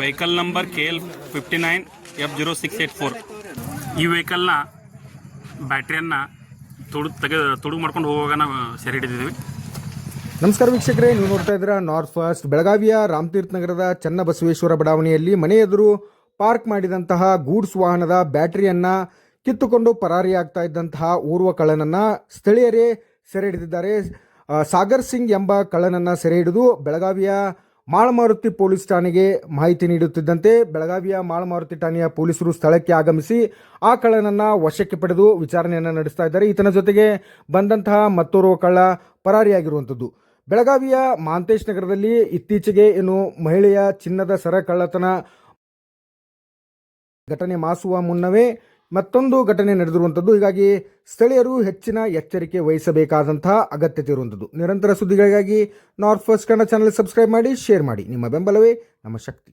Vehicle number K L fifty nine F zero six eight four. ಈ ವೆಹಿಕಲ್ನ ಬ್ಯಾಟ್ರಿಯನ್ನು ತುಡು ತೆಗೆ, ತುಡುಗು ಮಾಡ್ಕೊಂಡು ಹೋಗುವಾಗ ನಾವು ಸೆರೆ ಹಿಡಿದಿದ್ದೀವಿ. ನಮಸ್ಕಾರ ವೀಕ್ಷಕರೇ, ನೀವು ನೋಡ್ತಾ ಇದ್ದೀರಾ ನಾರ್ತ್ ಫಸ್ಟ್ ಬೆಳಗಾವಿಯ ರಾಮತೀರ್ಥ ನಗರದ ಚನ್ನಬಸವೇಶ್ವರ ಬಡಾವಣೆಯಲ್ಲಿ ಮನೆ ಎದುರು ಪಾರ್ಕ್ ಮಾಡಿದಂತಹ ಗೂಡ್ಸ್ ವಾಹನದ ಬ್ಯಾಟ್ರಿಯನ್ನು ಕಿತ್ತುಕೊಂಡು ಪರಾರಿಯಾಗ್ತಾ ಇದ್ದಂತಹ ಓರ್ವ ಕಳ್ಳನನ್ನ ಸ್ಥಳೀಯರೇ ಸೆರೆ ಹಿಡಿದಿದ್ದಾರೆ. ಸಾಗರ್ ಸಿಂಗ್ ಎಂಬ ಕಳ್ಳನನ್ನ ಸೆರೆ ಹಿಡಿದು ಬೆಳಗಾವಿಯ ಮಾಳಮಾರುತಿ ಪೊಲೀಸ್ ಠಾಣೆಗೆ ಮಾಹಿತಿ ನೀಡುತ್ತಿದ್ದಂತೆ ಬೆಳಗಾವಿಯ ಮಾಳಮಾರುತಿ ಠಾಣೆಯ ಪೊಲೀಸರು ಸ್ಥಳಕ್ಕೆ ಆಗಮಿಸಿ ಆ ಕಳ್ಳನನ್ನ ವಶಕ್ಕೆ ಪಡೆದು ವಿಚಾರಣೆಯನ್ನು ನಡೆಸ್ತಾ ಇದ್ದಾರೆ. ಈತನ ಜೊತೆಗೆ ಬಂದಂತಹ ಮತ್ತೋರ್ವ ಕಳ್ಳ ಪರಾರಿಯಾಗಿರುವಂಥದ್ದು. ಬೆಳಗಾವಿಯ ಮಾಂತೇಶ್ ನಗರದಲ್ಲಿ ಇತ್ತೀಚೆಗೆ ಏನು ಮಹಿಳೆಯ ಚಿನ್ನದ ಸರ ಕಳ್ಳತನ ಘಟನೆ ಮಾಸುವ ಮುನ್ನವೇ ಮತ್ತೊಂದು ಘಟನೆ ನಡೆದಿರುವಂಥದ್ದು ಹೀಗಾಗಿ ಸ್ಥಳೀಯರು ಹೆಚ್ಚಿನ ಎಚ್ಚರಿಕೆ ವಹಿಸಬೇಕಾದಂತಹ ಅಗತ್ಯತೆ ಇರುವಂಥದ್ದು ನಿರಂತರ ಸುದ್ದಿಗಳಿಗಾಗಿ north first Kannada channel subscribe ಮಾಡಿ ಶೇರ್ ಮಾಡಿ. ನಿಮ್ಮ ಬೆಂಬಲವೇ ನಮ್ಮ ಶಕ್ತಿ.